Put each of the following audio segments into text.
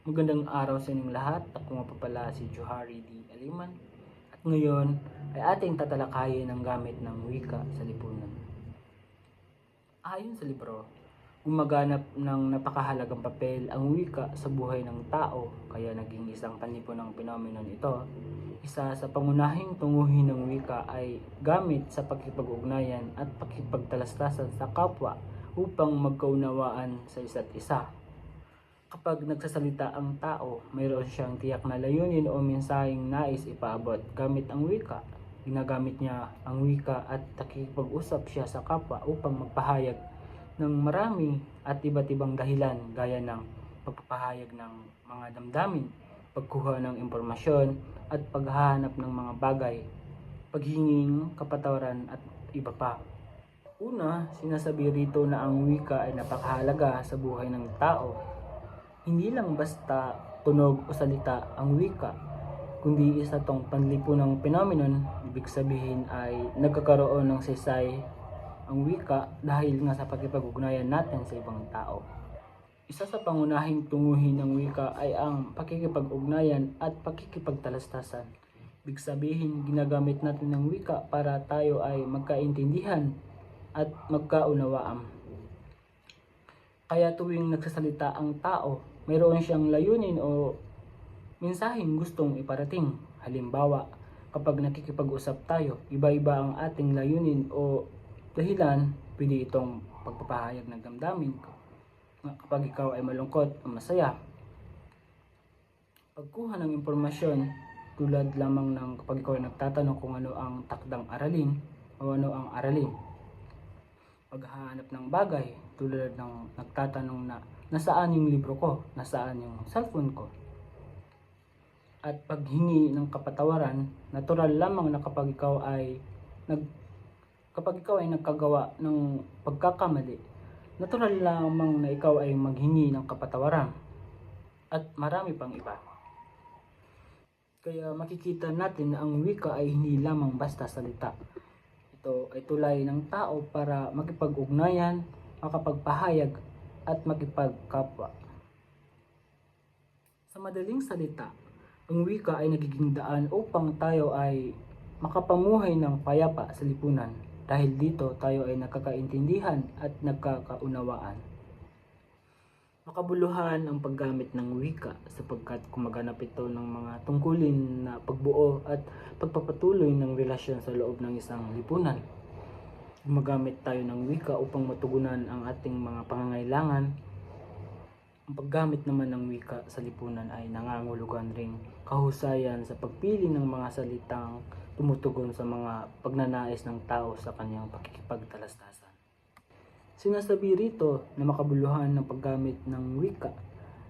Magandang araw sa inyong lahat. Ako nga pa pala si Johari D. Aliman. At ngayon ay ating tatalakayin ang gamit ng wika sa lipunan. Ayon sa libro, gumaganap ng napakahalagang papel ang wika sa buhay ng tao kaya naging isang panlipunang phenomenon ito. Isa sa pangunahing tunguhin ng wika ay gamit sa pakikipag-ugnayan at pakikipagtalastasan sa kapwa upang magkaunawaan sa isa't isa. Kapag nagsasalita ang tao, mayroon siyang tiyak na layunin o mensaheng nais ipaabot gamit ang wika. Ginagamit niya ang wika at nakikipag-usap siya sa kapwa upang magpahayag ng marami at iba't ibang dahilan gaya ng pagpapahayag ng mga damdamin, pagkuha ng impormasyon at paghahanap ng mga bagay, paghinging kapatawaran at iba pa. Una, sinasabi rito na ang wika ay napakahalaga sa buhay ng tao hindi lang basta tunog o salita ang wika, kundi isa tong panlipunang phenomenon, ibig sabihin ay nagkakaroon ng saysay ang wika dahil nga sa pakipag-ugnayan natin sa ibang tao. Isa sa pangunahing tunguhin ng wika ay ang pakikipag-ugnayan at pakikipagtalastasan. Ibig sabihin, ginagamit natin ng wika para tayo ay magkaintindihan at magkaunawaan. Kaya tuwing nagsasalita ang tao, mayroon siyang layunin o mensaheng gustong iparating. Halimbawa, kapag nakikipag-usap tayo, iba-iba ang ating layunin o dahilan, pwede itong pagpapahayag ng damdamin ko. Kapag ikaw ay malungkot o masaya. Pagkuha ng impormasyon, tulad lamang ng kapag ikaw ay nagtatanong kung ano ang takdang aralin o ano ang aralin paghahanap ng bagay tulad ng nagtatanong na nasaan yung libro ko, nasaan yung cellphone ko. At paghingi ng kapatawaran, natural lamang na kapag ikaw ay nag kapag ikaw ay nagkagawa ng pagkakamali, natural lamang na ikaw ay maghingi ng kapatawaran. At marami pang iba. Kaya makikita natin na ang wika ay hindi lamang basta salita, ito ay tulay ng tao para makipag-ugnayan, makapagpahayag at makipagkapwa. Sa madaling salita, ang wika ay nagiging daan upang tayo ay makapamuhay ng payapa sa lipunan dahil dito tayo ay nakakaintindihan at nagkakaunawaan. Makabuluhan ang paggamit ng wika sapagkat kumaganap ito ng mga tungkulin na pagbuo at pagpapatuloy ng relasyon sa loob ng isang lipunan. Gumagamit tayo ng wika upang matugunan ang ating mga pangangailangan. Ang paggamit naman ng wika sa lipunan ay nangangulugan ring kahusayan sa pagpili ng mga salitang tumutugon sa mga pagnanais ng tao sa kanyang pakikipagtalastasan. Sinasabi rito na makabuluhan ng paggamit ng wika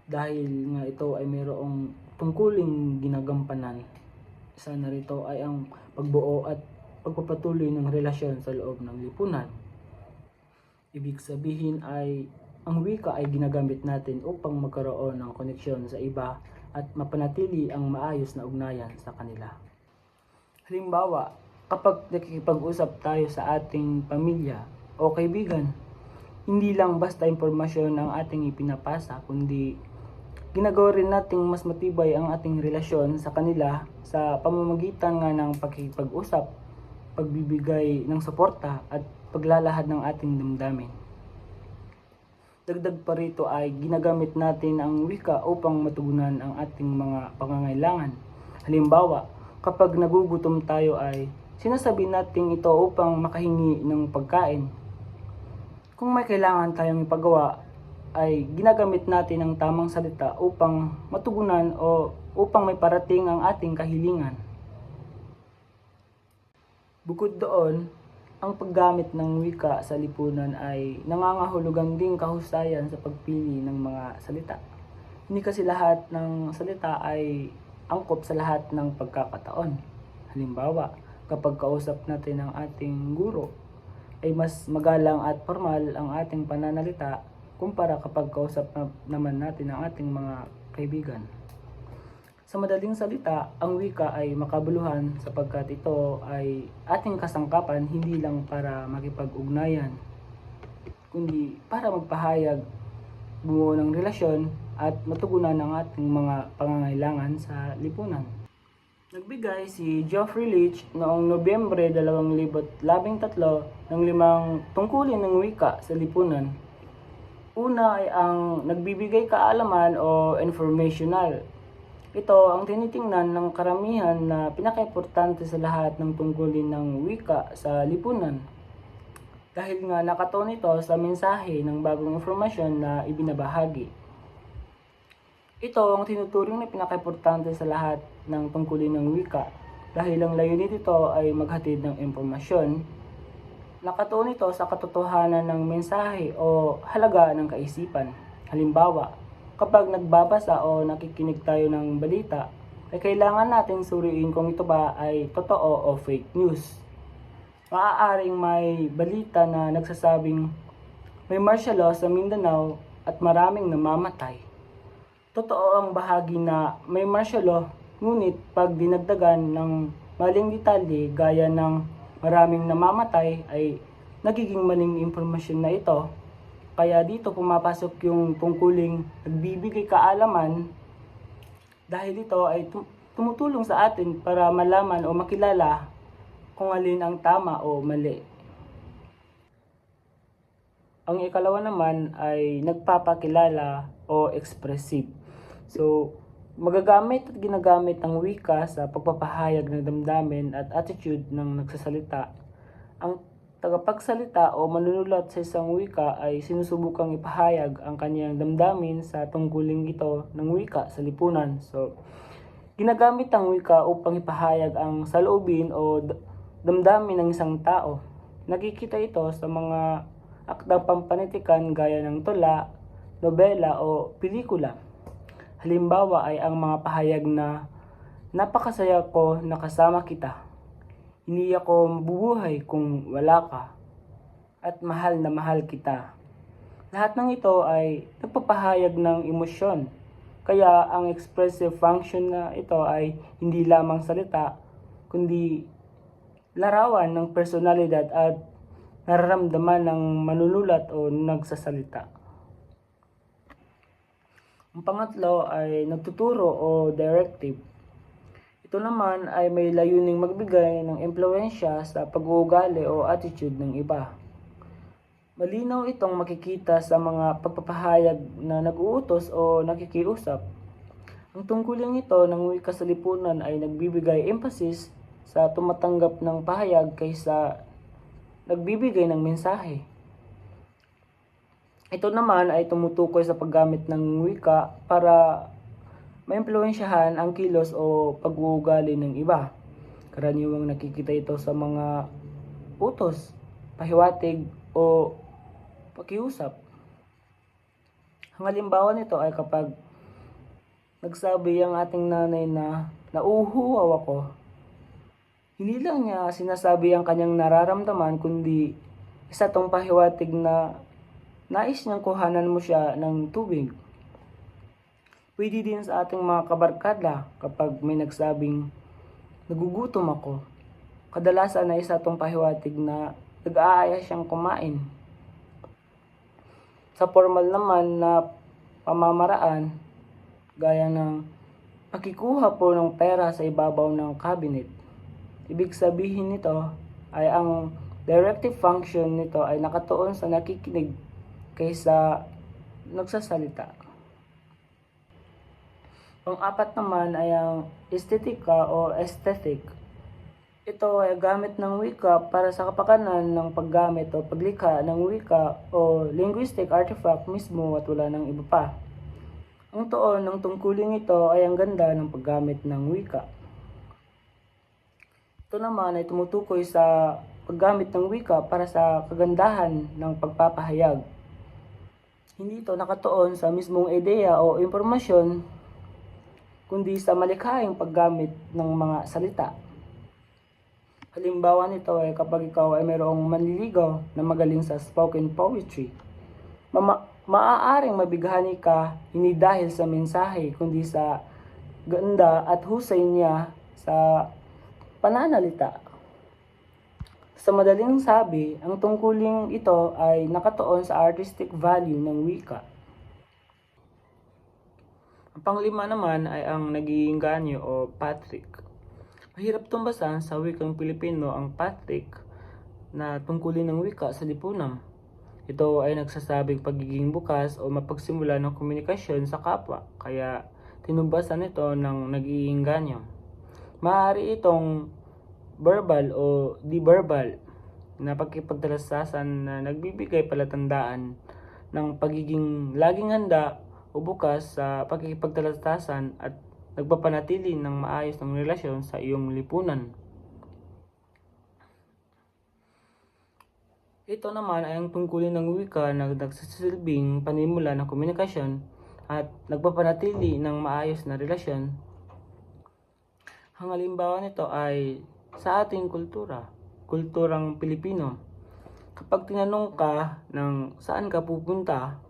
dahil nga ito ay mayroong tungkuling ginagampanan. Isa na rito ay ang pagbuo at pagpapatuloy ng relasyon sa loob ng lipunan. Ibig sabihin ay ang wika ay ginagamit natin upang magkaroon ng koneksyon sa iba at mapanatili ang maayos na ugnayan sa kanila. Halimbawa, kapag nakikipag-usap tayo sa ating pamilya o kaibigan, hindi lang basta impormasyon ang ating ipinapasa, kundi ginagawa rin nating mas matibay ang ating relasyon sa kanila sa pamamagitan nga ng pakikipag-usap, pagbibigay ng suporta at paglalahad ng ating damdamin. Dagdag pa rito ay ginagamit natin ang wika upang matugunan ang ating mga pangangailangan. Halimbawa, kapag nagugutom tayo ay sinasabi natin ito upang makahingi ng pagkain. Kung may kailangan tayong ipagawa, ay ginagamit natin ang tamang salita upang matugunan o upang may parating ang ating kahilingan. Bukod doon, ang paggamit ng wika sa lipunan ay nangangahulugan ding kahusayan sa pagpili ng mga salita. Hindi kasi lahat ng salita ay angkop sa lahat ng pagkakataon. Halimbawa, kapag kausap natin ang ating guro, ay mas magalang at formal ang ating pananalita kumpara kapag kausap na, naman natin ang ating mga kaibigan. Sa madaling salita, ang wika ay makabuluhan sapagkat ito ay ating kasangkapan hindi lang para makipag-ugnayan, kundi para magpahayag, bumuo ng relasyon at matugunan ang ating mga pangangailangan sa lipunan. Nagbigay si Geoffrey Leach noong Nobyembre 2013 ng limang tungkulin ng wika sa lipunan. Una ay ang nagbibigay kaalaman o informational. Ito ang tinitingnan ng karamihan na pinakaimportante sa lahat ng tungkulin ng wika sa lipunan. Dahil nga nakatuon ito sa mensahe ng bagong informasyon na ibinabahagi. Ito ang tinuturing na pinakaimportante sa lahat ng tungkulin ng wika dahil ang layunin nito ay maghatid ng impormasyon. Nakatuon ito sa katotohanan ng mensahe o halaga ng kaisipan. Halimbawa, kapag nagbabasa o nakikinig tayo ng balita, ay kailangan natin suriin kung ito ba ay totoo o fake news. Maaaring may balita na nagsasabing may martial law sa Mindanao at maraming namamatay. Totoo ang bahagi na may martial law, ngunit pag dinagdagan ng maling detalye gaya ng maraming namamatay ay nagiging maling impormasyon na ito. Kaya dito pumapasok yung tungkuling nagbibigay kaalaman dahil ito ay tum- tumutulong sa atin para malaman o makilala kung alin ang tama o mali. Ang ikalawa naman ay nagpapakilala o expressive. So, magagamit at ginagamit ang wika sa pagpapahayag ng damdamin at attitude ng nagsasalita. Ang tagapagsalita o manunulat sa isang wika ay sinusubukang ipahayag ang kanyang damdamin sa tungkuling ito ng wika sa lipunan. So, ginagamit ang wika upang ipahayag ang saloobin o damdamin ng isang tao. Nakikita ito sa mga akdang pampanitikan gaya ng tula, nobela o pelikula. Halimbawa ay ang mga pahayag na napakasaya ko na kasama kita. Hindi ako mabubuhay kung wala ka. At mahal na mahal kita. Lahat ng ito ay nagpapahayag ng emosyon. Kaya ang expressive function na ito ay hindi lamang salita, kundi larawan ng personalidad at nararamdaman ng manunulat o nagsasalita. Ang pangatlo ay nagtuturo o directive. Ito naman ay may layuning magbigay ng impluensya sa pag-uugali o attitude ng iba. Malinaw itong makikita sa mga pagpapahayag na nag-uutos o nakikiusap. Ang tungkuling ito ng wika sa lipunan ay nagbibigay emphasis sa tumatanggap ng pahayag kaysa nagbibigay ng mensahe. Ito naman ay tumutukoy sa paggamit ng wika para maimpluwensyahan ang kilos o pag-uugali ng iba. Karaniwang nakikita ito sa mga utos, pahiwatig o pakiusap. Ang halimbawa nito ay kapag nagsabi ang ating nanay na nauuhaw ako, hindi lang niya sinasabi ang kanyang nararamdaman kundi isa tong pahiwatig na nais niyang kuhanan mo siya ng tubig. Pwede din sa ating mga kabarkada kapag may nagsabing nagugutom ako. Kadalasan na isa tong pahiwatig na nag-aaya siyang kumain. Sa formal naman na pamamaraan, gaya ng pakikuha po ng pera sa ibabaw ng cabinet. Ibig sabihin nito ay ang directive function nito ay nakatuon sa nakikinig kaysa nagsasalita. Pang-apat naman ay ang estetika o aesthetic. Ito ay gamit ng wika para sa kapakanan ng paggamit o paglikha ng wika o linguistic artifact mismo at wala ng iba pa. Ang tuon ng tungkuling ito ay ang ganda ng paggamit ng wika. Ito naman ay tumutukoy sa paggamit ng wika para sa kagandahan ng pagpapahayag. Hindi ito nakatuon sa mismong ideya o impormasyon, kundi sa malikhaing paggamit ng mga salita. Halimbawa nito ay kapag ikaw ay mayroong manliligaw na magaling sa spoken poetry. Mama, maaaring mabighani ka hindi dahil sa mensahe kundi sa ganda at husay niya sa pananalita. Sa madaling sabi, ang tungkuling ito ay nakatuon sa artistic value ng wika. Ang panglima naman ay ang nagiging ganyo o Patrick. Mahirap tumbasan sa wikang Pilipino ang Patrick na tungkulin ng wika sa lipunan. Ito ay nagsasabing pagiging bukas o mapagsimula ng komunikasyon sa kapwa, kaya tinumbasan ito ng nagiging ganyo. Maaari itong verbal o di-verbal na pagkipagtalastasan na nagbibigay palatandaan ng pagiging laging handa o bukas sa pagkikipagtalastasan at nagpapanatili ng maayos ng relasyon sa iyong lipunan. Ito naman ay ang tungkulin ng wika na nagsasilbing panimula ng komunikasyon at nagpapanatili ng maayos na relasyon. Ang halimbawa nito ay sa ating kultura, kulturang Pilipino. Kapag tinanong ka ng saan ka pupunta,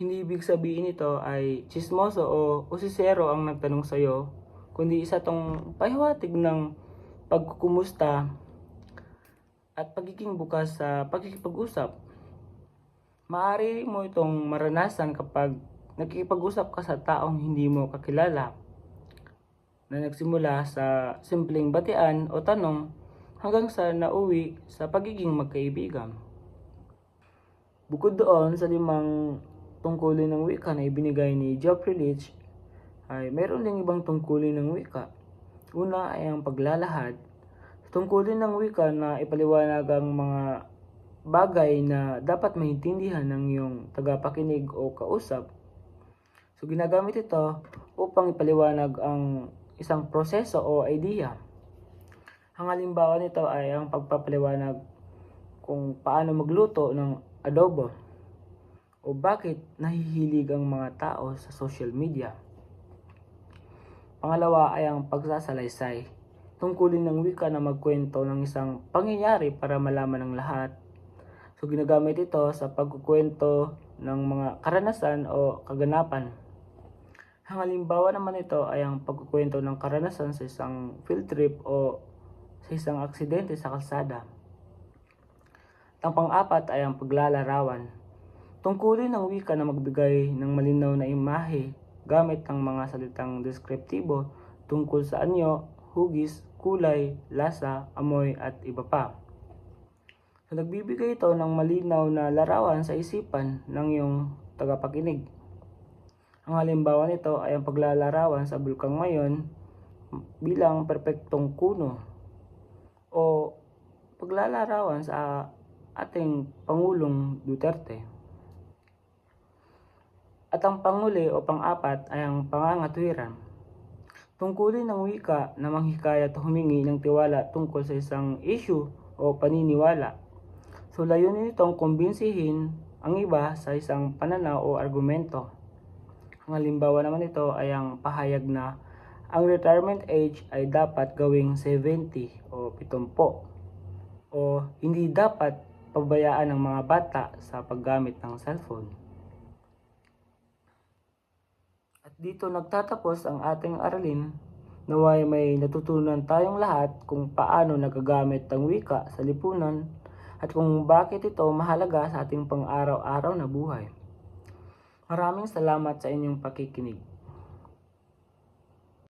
hindi ibig sabihin ito ay chismoso o usisero ang nagtanong sa iyo, kundi isa tong pahiwatig ng pagkukumusta at pagiging bukas sa pagkikipag-usap. Maaari mo itong maranasan kapag nakikipag-usap ka sa taong hindi mo kakilala na nagsimula sa simpleng batian o tanong hanggang sa nauwi sa pagiging magkaibigan. Bukod doon sa limang tungkulin ng wika na ibinigay ni Geoffrey Leach, ay mayroon ding ibang tungkulin ng wika. Una ay ang paglalahad. Tungkulin ng wika na ipaliwanag ang mga bagay na dapat maintindihan ng iyong tagapakinig o kausap. So ginagamit ito upang ipaliwanag ang isang proseso o idea. Ang halimbawa nito ay ang pagpapaliwanag kung paano magluto ng adobo o bakit nahihilig ang mga tao sa social media. Pangalawa ay ang pagsasalaysay. Tungkulin ng wika na magkwento ng isang pangyayari para malaman ng lahat. So ginagamit ito sa pagkukwento ng mga karanasan o kaganapan. Ang halimbawa naman ito ay ang pagkukwento ng karanasan sa isang field trip o sa isang aksidente sa kalsada. Ang pang-apat ay ang paglalarawan. Tungkulin ng wika na magbigay ng malinaw na imahe gamit ang mga salitang deskriptibo tungkol sa anyo, hugis, kulay, lasa, amoy at iba pa. So, nagbibigay ito ng malinaw na larawan sa isipan ng iyong tagapakinig. Ang halimbawa nito ay ang paglalarawan sa bulkang mayon bilang perpektong kuno o paglalarawan sa ating Pangulong Duterte. At ang panguli o pang-apat ay ang pangangatwiran. Tungkulin ng wika na manghikayat at humingi ng tiwala tungkol sa isang issue o paniniwala. So layunin nitong kumbinsihin ang iba sa isang pananaw o argumento. Ang halimbawa naman ito ay ang pahayag na ang retirement age ay dapat gawing 70 o 70 o hindi dapat pabayaan ng mga bata sa paggamit ng cellphone. At dito nagtatapos ang ating aralin naway may natutunan tayong lahat kung paano nagagamit ang wika sa lipunan at kung bakit ito mahalaga sa ating pang-araw-araw na buhay. Maraming salamat sa inyong pakikinig.